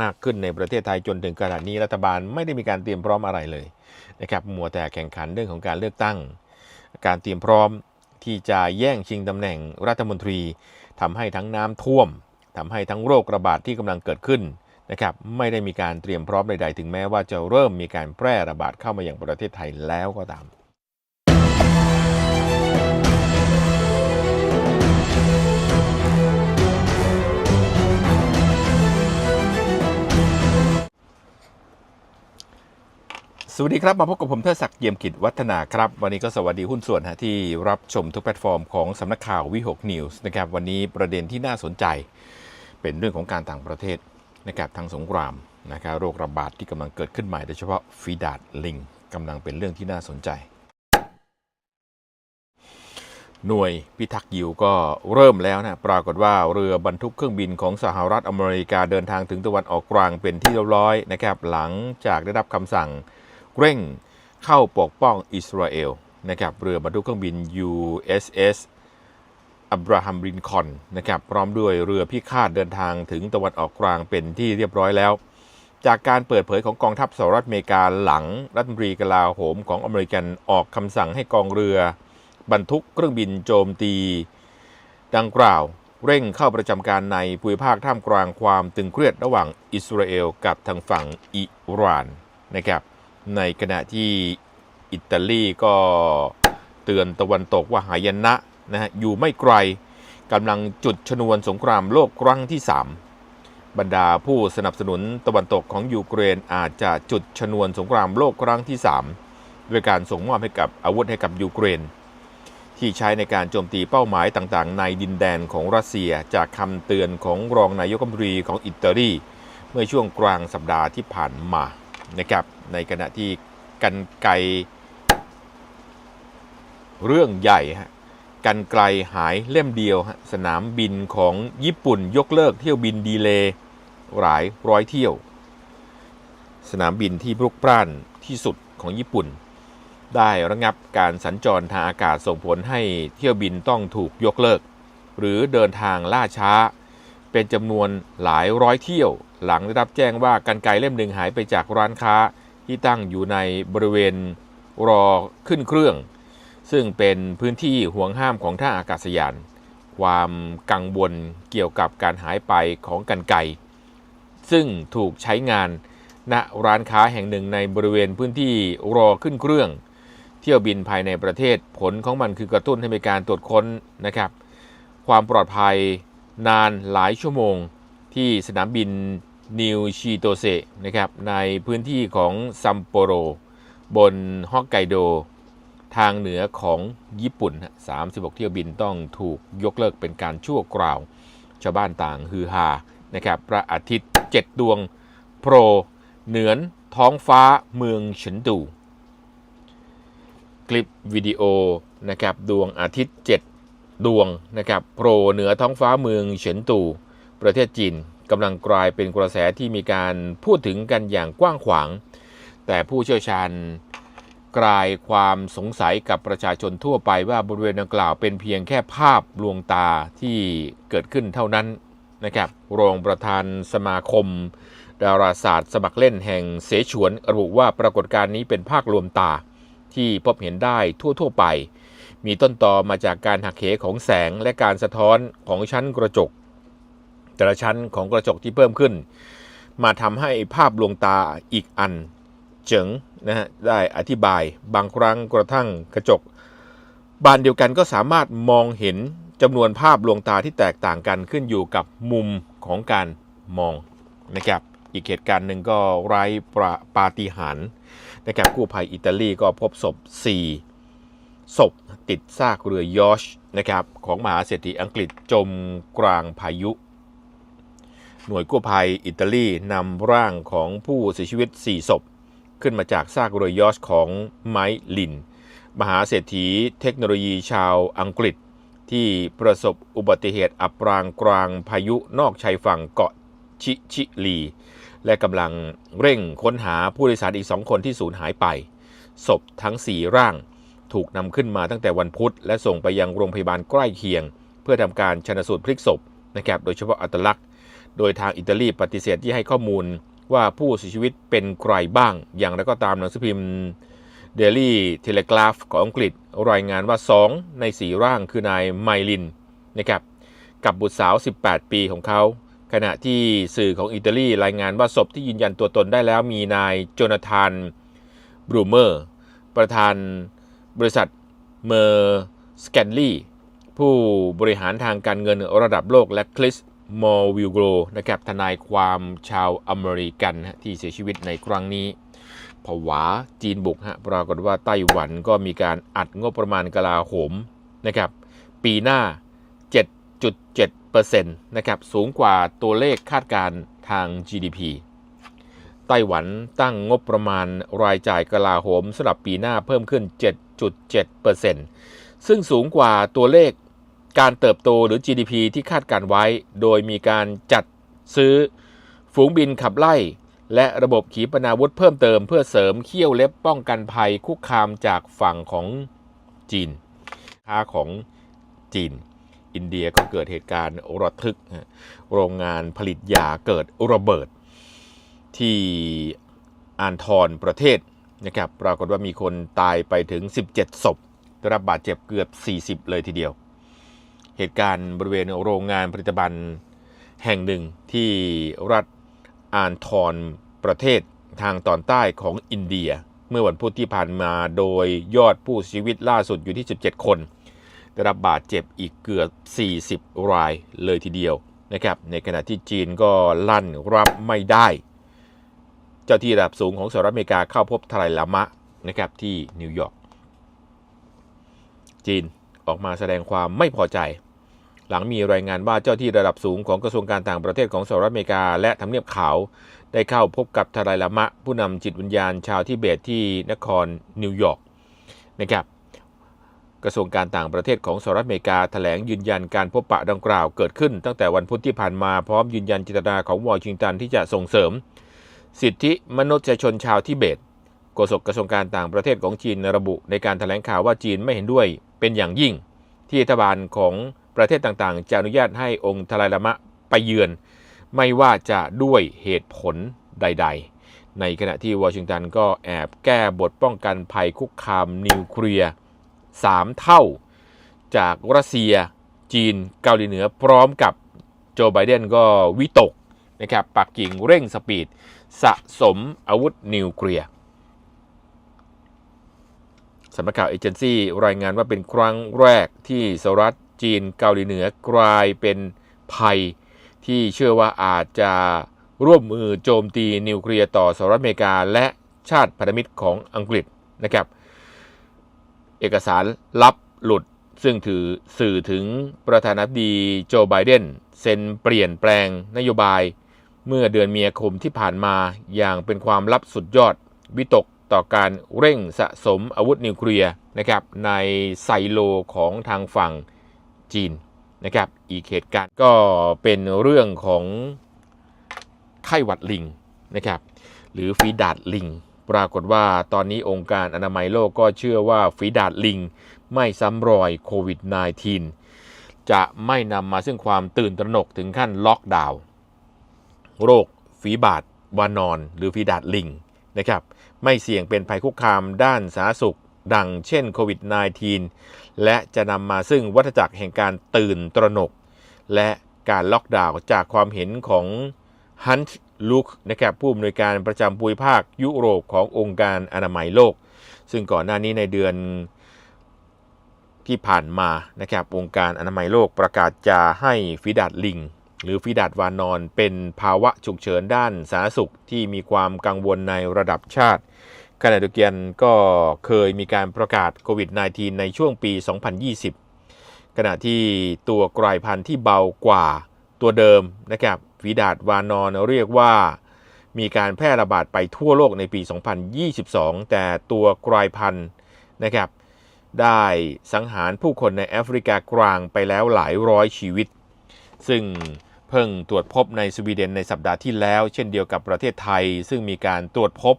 มากขึ้นในประเทศไทยจนถึงขนาดนี้รัฐบาลไม่ได้มีการเตรียมพร้อมอะไรเลยนะครับมัวแต่แข่งขันเรื่องของการเลือกตั้ง การเตรียมพร้อมที่จะแย่งชิงตำแหน่งรัฐมนตรีทำให้ทั้งน้ำท่วมทำให้ทั้งโรคระบาดที่กำลังเกิดขึ้นนะครับไม่ได้มีการเตรียมพร้อมใดๆ ถึงแม้ว่าจะเริ่มมีการแพร่ระบาดเข้ามาอย่างประเทศไทยแล้วก็ตาม สวัสดีครับ มาพบกับผมเทดศักดิ์เยี่ยมกิจวัฒนาครับ วันนี้ก็สวัสดีหุ้นส่วนฮะที่รับชมทุกแพลตฟอร์มของสำนักข่าววิหกนิวส์นะครับวันนี้ประเด็นที่น่าสนใจ เป็นเรื่องของการต่างประเทศนะครับทางสงครามนะครับโรคระบาดที่กำลังเกิดขึ้นใหม่โดยเฉพาะฟีดาดลิงกำลังเป็นเรื่องที่น่าสนใจ หน่วยพิทักษ์ยิวก็เริ่มแล้วนะปรากฏว่าเรือบรรทุกเครื่องบินของสหรัฐอเมริกาเดินทางถึงตะวันออกกลางเป็นที่เรียบร้อยนะครับหลังจากได้รับคำสั่ง เร่งเข้าปกป้องอิสราเอลนะครับเรือบรรทุกเครื่องบิน USS อับราฮัมลินคอนนะครับพร้อมด้วยเรือพิฆาตเดินทางถึงตะวันออกกลางเป็นที่เรียบร้อยแล้ว จากการเปิดเผยของกองทัพสหรัฐอเมริกาหลังรัฐมนตรีกลาโหมของอเมริกันออกคำสั่งให้กองเรือบรรทุกเครื่องบินโจมตี ดังกล่าวเร่งเข้าประจำการในภูมิภาคท่ามกลางความตึงเครียดระหว่างอิสราเอลกับทางฝั่งอิหร่านนะครับ ในขณะที่อิตาลีก็เตือนตะวันตกว่าหายนะนะฮะอยู่ไม่ไกลกำลังจุดชนวนสงครามโลกครั้งที่ 3 บรรดาผู้สนับสนุนตะวันตกของยูเครนอาจจะจุดชนวนสงครามโลกครั้งที่ 3 ด้วยการส่งมอบให้กับอาวุธให้กับยูเครน ที่ใช้ในการโจมตีเป้าหมายต่างๆ ในดินแดนของรัสเซียจากคำเตือนของรองนายกรัฐมนตรีของอิตาลีเมื่อช่วงกลางสัปดาห์ที่ผ่านมา นะครับในขณะที่กันไกลเรื่องใหญ่ฮะกันไกลหายเล่มเดียวฮะสนามบินของญี่ปุ่นยกเลิกเที่ยวบินดีเลย์หลายร้อยเที่ยว สนามบินที่พลุกพล่านที่สุดของญี่ปุ่น ได้ระงับการสัญจรทางอากาศส่งผลให้เที่ยวบินต้องถูกยกเลิก หรือเดินทางล่าช้า เป็นจำนวนหลายร้อยเที่ยว หลังได้รับแจ้งว่ากันไกลเล่มหนึ่งหายไปจากร้านค้าที่ตั้งอยู่ในบริเวณรอขึ้นเครื่อง ซึ่งเป็นพื้นที่ห่วงห้ามของท่าอากาศยาน ความกังวลเกี่ยวกับการหายไปของกันไกซึ่งถูกใช้งานณร้านค้าแห่งหนึ่งในบริเวณพื้นที่รอขึ้นเครื่อง เที่ยวบินภายในประเทศผลของมันคือกระตุ้นให้มีการตรวจค้นนะครับ ความปลอดภัย นานหลายชั่วโมงที่สนามบินนิวชิโตเซนะครับในพื้นที่ของซัมโปโร บนฮอกไกโด ทางเหนือของญี่ปุ่น 36 เที่ยวบินต้องถูกยกเลิกเป็นการชั่วคราว ชาวบ้านต่างฮือฮานะครับพระอาทิตย์ 7 ดวงโผล่เหนือนท้องฟ้าเมืองเฉินตู คลิปวิดีโอนะครับดวงอาทิตย์ 7 ดวงนะครับโผล่เหนือท้องฟ้าเมืองเฉินตู ประเทศจีนกำลังกลายเป็นกระแสที่มีการพูดถึงกันอย่างกว้างขวาง แต่ผู้เชี่ยวชาญกลายความสงสัยกับประชาชนทั่วไปว่าบริเวณดังกล่าวเป็นเพียงแค่ภาพลวงตาที่เกิดขึ้นเท่านั้นนะครับรองประธานสมาคม ดาราศาสตร์ สมัครเล่นแห่งเสฉวนระบุว่าปรากฏการณ์นี้เป็นภาคลวงตาที่พบเห็นได้ทั่ว ๆ ไป มีต้นตอมาจากการหักเหของแสงและการสะท้อนของชั้นกระจก แต่ละชั้นของกระจกที่เพิ่มขึ้น มาทำให้ภาพลวงตาอีกอัน เจ๋งนะฮะได้อธิบายบางครั้งกระทั่งกระจก บานเดียวกันก็สามารถมองเห็นจำนวนภาพลวงตาที่แตกต่างกันขึ้นอยู่กับมุมของการมองนะครับอีกเหตุการณ์หนึ่งก็ไร้ประปาฏิหาริย์นะครับกู้ภัยอิตาลีก็พบศพ4 ศพติดซากเรือยอชนะครับของมหาเศรษฐีอังกฤษจมกลางพายุ หน่วยกู้ภัยอิตาลีนำร่างของผู้เสียชีวิต 4 ศพ ขึ้นมาจากซากเรือยอชของไมค์ลิน มหาเศรษฐีเทคโนโลยีชาวอังกฤษ ที่ประสบอุบัติเหตุอับปรางกลางพายุนอกชายฝั่งเกาะชิชิลี และกำลังเร่งค้นหาผู้โดยสารอีกสองคนที่สูญหายไป ศพทั้ง 4 ร่าง ถูกนำขึ้นมาตั้งแต่วันพุธ และส่งไปยังโรงพยาบาลใกล้เคียง เพื่อทำการชนสูตรพลิกศพนะครับโดยเฉพาะอัตลักษณ์ โดยทางอิตาลีปฏิเสธที่ให้ข้อมูลว่าผู้เสียชีวิตเป็นใครบ้าง อย่างไรก็ตามหนังสือพิมพ์ Daily Telegraph ของอังกฤษ รายงานว่า 2 ใน 4 ร่างคือนายไมลินนะครับกับบุตรสาว 18 ปีของเขา ขณะที่สื่อของอิตาลีรายงานว่าศพที่ยืนยันตัวตนได้แล้วมีนายโจนาธานบรูเมอร์ ประธาน บริษัทเมอร์สแกนลีผู้บริหารทางการเงินระดับโลกและคริสมอร์วิลโกรนะครับทนายความชาวอเมริกันที่เสียชีวิตในครั้งนี้ผวาจีนบุกฮะปรากฏว่าไต้หวันก็มีการอัดงบประมาณกลาโหมนะครับปีหน้า 7.7%นะครับสูงกว่าตัวเลขคาดการทาง GDP ไต้หวันตั้งงบประมาณรายจ่ายกลาโหมสำหรับปีหน้าเพิ่มขึ้น 7.7%ซึ่งสูงกว่าตัวเลขการเติบโตหรือ GDP ที่คาดการไว้ โดยมีการจัดซื้อฝูงบินขับไล่ และระบบขีปนาวุธเพิ่มเติมเพื่อเสริมเขี้ยวเล็บป้องกันภัยคุกคามจากฝั่งของจีน ค้าของจีน อินเดียก็เกิดเหตุการณ์ระทึก โรงงานผลิตยาเกิดระเบิด ที่อานทรประเทศนะครับปรากฏว่ามีคนตายไปถึง 17 ศพได้รับบาดเจ็บเกือบ 40 เลยทีเดียว เหตุการณ์บริเวณโรงงานผลิตภัณฑ์แห่งหนึ่งที่รัฐอานทรประเทศทางตอนใต้ของอินเดีย เมื่อวันพุธที่ผ่านมาโดยยอดผู้เสียชีวิตล่าสุดอยู่ที่ 17 คน ได้รับบาดเจ็บอีกเกือบ 40 รายเลยทีเดียวนะครับในขณะที่จีนก็ลั่นรับไม่ได้ เจ้าที่ระดับสูงของสหรัฐอเมริกาเข้าพบทลายลามะนะครับที่นิวยอร์กจีนออกมาแสดงความไม่พอใจ หลังมีรายงานว่าเจ้าที่ระดับสูงของกระทรวงการต่างประเทศของสหรัฐอเมริกา และทำเนียบขาวได้เข้าพบกับทลายลามะ ผู้นำจิตวิญญาณชาวทิเบตที่นครนิวยอร์กนะครับกระทรวงการต่างประเทศของสหรัฐอเมริกาแถลงยืนยันการพบปะดังกล่าวเกิดขึ้น ตั้งแต่วันพุธที่ผ่านมาพร้อมยืนยันจิตนาของวอชิงตันที่จะส่งเสริม สิทธิมนุษยชนชาวทิเบตโฆษกกระทรวงการต่างประเทศของจีนระบุในการแถลงข่าวว่าจีนไม่เห็นด้วยเป็นอย่างยิ่ง ที่รัฐบาลของประเทศต่างๆ จะอนุญาตให้องค์ทลายลามะไปเยือน ไม่ว่าจะด้วยเหตุผลใด ๆ ในขณะที่วอชิงตันก็แอบแก้บทป้องกันภัยคุกคามนิวเคลียร์3เท่า จากรัสเซีย จีนเกาหลีเหนือพร้อมกับโจไบเดนก็วิตก นะครับปักกิ่งเร่งสปีด สะสมอาวุธนิวเคลียร์สำนักข่าวเอเจนซี่รายงานว่าเป็นครั้งแรกที่สหรัฐจีนเกาหลีเหนือกลายเป็นภัย ที่เชื่อว่าอาจจะร่วมมือโจมตีนิวเคลียร์ต่อสหรัฐอเมริกา และชาติพันธมิตรของอังกฤษนะครับ เอกสารลับหลุดซึ่งถือสื่อถึงประธานาธิบดีโจไบเดนเซ็นเปลี่ยนแปลงนโยบาย เมื่อเดือนมีนาคมที่ผ่านมาอย่างเป็นความลับสุดยอด วิตกต่อการเร่งสะสมอาวุธนิวเคลียร์นะครับในไซโลของทางฝั่งจีนนะครับอีกเหตุการณ์ก็เป็นเรื่องของไข้หวัดลิงนะครับหรือฝีดาดลิง ปรากฏว่าตอนนี้องค์การอนามัยโลกก็เชื่อว่าฝีดาดลิงไม่ซ้ำรอยโควิด -19 จะไม่นำมาซึ่งความตื่นตระหนกถึงขั้นล็อกดาวน์ โรค ฝีบาดวานอน หรือฝีดาดลิงนะครับไม่เสี่ยงเป็นภัยคุกคามด้านสาธารณสุข ดังเช่นโควิด -19 และจะนำมาซึ่งวัฏจักรแห่งการตื่นตระหนก และการล็อกดาวน์จากความเห็นของฮันต์ลุกนะครับผู้อำนวยการประจำภูมิภาคยุโรปขององค์การอนามัยโลก ซึ่งก่อนหน้านี้ในเดือนที่ผ่านมานะครับองค์การอนามัยโลกประกาศจะให้ฟิดาดลิง หรือฟิดาดวานอน เป็นภาวะฉุกเฉินด้านสาธารณสุขที่มีความกังวลในระดับชาติขณะเดียวกันก็เคยมีการประกาศโควิด -19 ในช่วงปี 2020 ขณะที่ตัวกลายพันธุ์ที่เบากว่าตัวเดิมนะครับฝีดาดวานอนเรียกว่ามีการแพร่ระบาดไปทั่วโลกในปี 2022 แต่ตัวกลายพันธุ์นะครับได้สังหารผู้คนในแอฟริกากลางไปแล้วหลายร้อยชีวิต ซึ่ง เพิ่งตรวจพบในสวีเดนในสัปดาห์ที่แล้ว เช่นเดียวกับประเทศไทย ซึ่งมีการตรวจพบ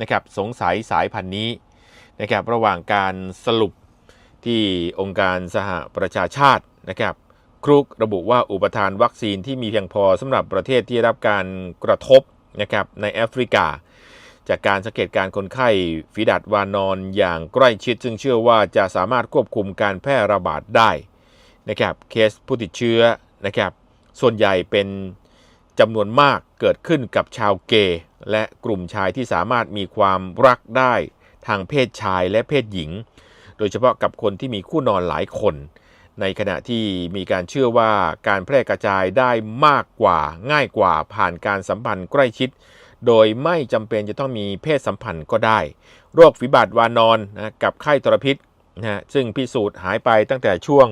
นะครับสงสัยสายพันธุ์นี้นะครับระหว่างการสรุปที่องค์การสหประชาชาตินะครับครุกระบุว่าอุปทานวัคซีนที่มีเพียงพอสำหรับประเทศที่ได้รับการกระทบนะครับในแอฟริกา จากการสังเกตการณ์คนไข้ฝีดาดวานอนอย่างใกล้ชิด ซึ่งเชื่อว่าจะสามารถควบคุมการแพร่ระบาดได้นะครับเคสผู้ติดเชื้อนะครับ ส่วนใหญ่เป็นจำนวนมากเกิดขึ้นกับชาวเกย์และกลุ่มชายที่สามารถมีความรักได้ทางเพศชายและเพศหญิง โดยเฉพาะกับคนที่มีคู่นอนหลายคน ในขณะที่มีการเชื่อว่าการแพร่กระจายได้มากกว่าง่ายกว่าผ่านการสัมพันธ์ใกล้ชิด โดยไม่จำเป็นจะต้องมีเพศสัมพันธ์ก็ได้ โรคฝีบาดวานอนนะกับไข้ทรพิษนะฮะซึ่งพิสูจน์หายไปตั้งแต่ช่วง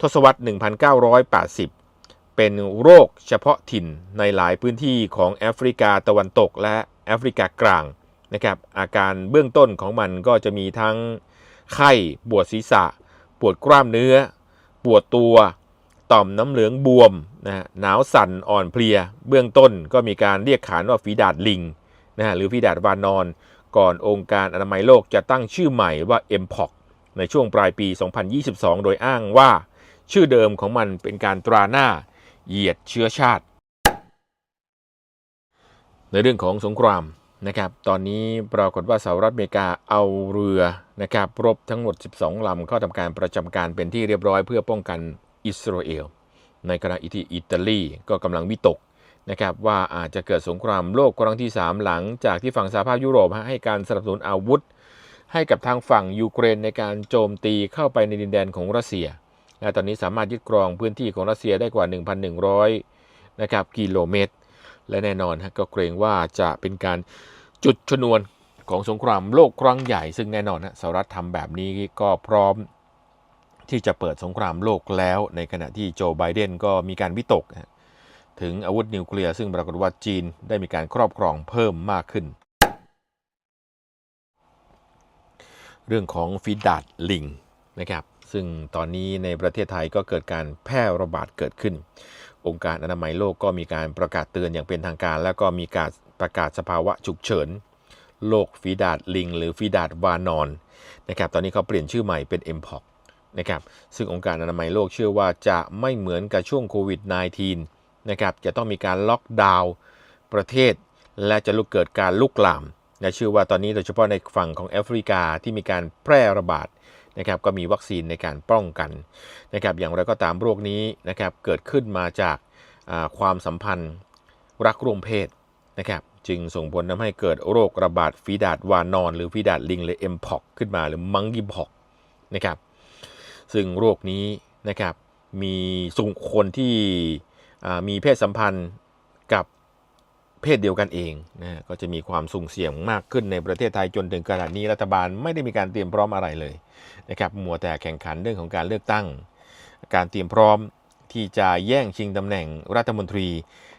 ทศวรรษ 1980 เป็นโรคเฉพาะถิ่นในหลายพื้นที่ของแอฟริกาตะวันตกและแอฟริกากลางนะครับอาการเบื้องต้นของมันก็จะมีทั้งไข้ปวดศีรษะ ปวดกล้ามเนื้อ ปวดตัว ต่อมน้ำเหลืองบวมนะหนาวสั่นอ่อนเพลีย เบื้องต้นก็มีการเรียกขานว่าฝีดาดลิงนะฮะหรือฝีดาดวานอน ก่อนองค์การอนามัยโลกจะตั้งชื่อใหม่ว่า m p o x ในช่วงปลายปี 2022 โดยอ้างว่า ชื่อเดิมของมันเป็นการตราหน้า เหยียดเชื้อชาติ ในเรื่องของสงครามนะครับตอนนี้ปรากฏว่าสหรัฐอเมริกาเอาเรือนะครับรบทั้งหมด 12 ลำเข้าทำการประจำการเป็นที่เรียบร้อยเพื่อป้องกันอิสราเอล ในขณะที่อิตาลีก็กำลังวิตกนะครับว่าอาจจะเกิดสงครามโลกครั้งที่ 3 หลังจากที่ฝั่งสหภาพยุโรปให้การสนับสนุนอาวุธ ให้กับทางฝั่งยูเครนในการโจมตีเข้าไปในดินแดนของรัสเซีย และตอนนี้สามารถยึดครองพื้นที่ของรัสเซียได้กว่า 1,100 นะครับกิโลเมตร และแน่นอนฮะก็เกรงว่าจะเป็นการจุดชนวนของสงครามโลกครั้งใหญ่ ซึ่งแน่นอนนะสหรัฐทำแบบนี้ก็พร้อมที่จะเปิดสงครามโลกแล้ว ในขณะที่โจไบเดนก็มีการวิตก ถึงอาวุธนิวเคลียร์ซึ่งปรากฏว่าจีนได้มีการครอบครองเพิ่มมากขึ้น เรื่องของฟีดาดลิงนะครับ ซึ่งตอนนี้ในประเทศไทยก็เกิดการแพร่ระบาดเกิดขึ้น องค์การอนามัยโลกก็มีการประกาศเตือนอย่างเป็นทางการ แล้วก็มีการประกาศสภาวะฉุกเฉินโรคฝีดาดลิง หรือฝีดาดวานอนนะครับตอนนี้เขาเปลี่ยนชื่อใหม่เป็น m p o x นะครับซึ่งองค์การอนามัยโลกเชื่อว่าจะไม่เหมือนกับช่วงโควิด -19 นะครับจะต้องมีการล็อกดาวน์ประเทศ และจะลุกเกิดการลุกลามและเชื่อว่าตอนนี้โดยเฉพาะในฝั่งของแอฟริกาที่มีการแพร่ระบาด นะครับก็มีวัคซีนในการป้องกันนะครับอย่างไรก็ตามโรคนี้นะครับเกิดขึ้นมาจากความสัมพันธ์รักร่วมเพศนะครับจึงส่งผลทำให้เกิดโรคระบาดฝีดาดวานอน หรือฝีดาดลิงหรือเอ็มพอกขึ้นมาหรือมังกิพอกนะครับซึ่งโรคนี้นะครับมีส่งคนที่มีเพศสัมพันธ์กับ เพศเดียวกันเองนะก็จะมีความสุ่มเสี่ยงมากขึ้นในประเทศไทยจนถึงขนาดนี้รัฐบาลไม่ได้มีการเตรียมพร้อมอะไรเลยนะครับมัวแต่แข่งขันเรื่องของการเลือกตั้ง การเตรียมพร้อมที่จะแย่งชิงตำแหน่งรัฐมนตรี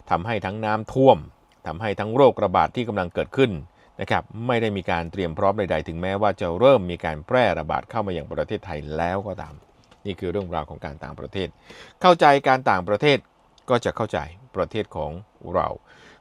ทำให้ทั้งน้ำท่วมทำให้ทั้งโรคระบาดที่กำลังเกิดขึ้นนะครับไม่ได้มีการเตรียมพร้อมใดๆ ถึงแม้ว่าจะเริ่มมีการแพร่ระบาดเข้ามาอย่างประเทศไทยแล้วก็ตาม นี่คือเรื่องราวของการต่างประเทศ เข้าใจการต่างประเทศก็จะเข้าใจประเทศของเรา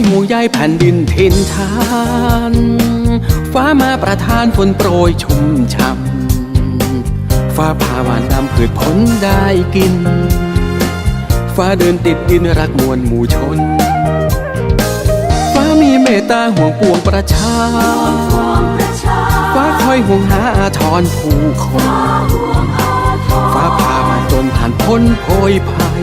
อยห่วงใยแผ่นดินถิ่นฐาน ฟ้ามาประทานฝนโปรยชุ่มช่ำฟ้าพาหวานนำพืชผลได้กิน ฟ้าเดินติดดินรักมวลหมู่ชน ฟ้ามีเมตตาห่วงปวงประชา ฟ้าคอยห่วงหาอาทรผู้คน ฟ้าพามาจนผ่านพ้นโพยภัย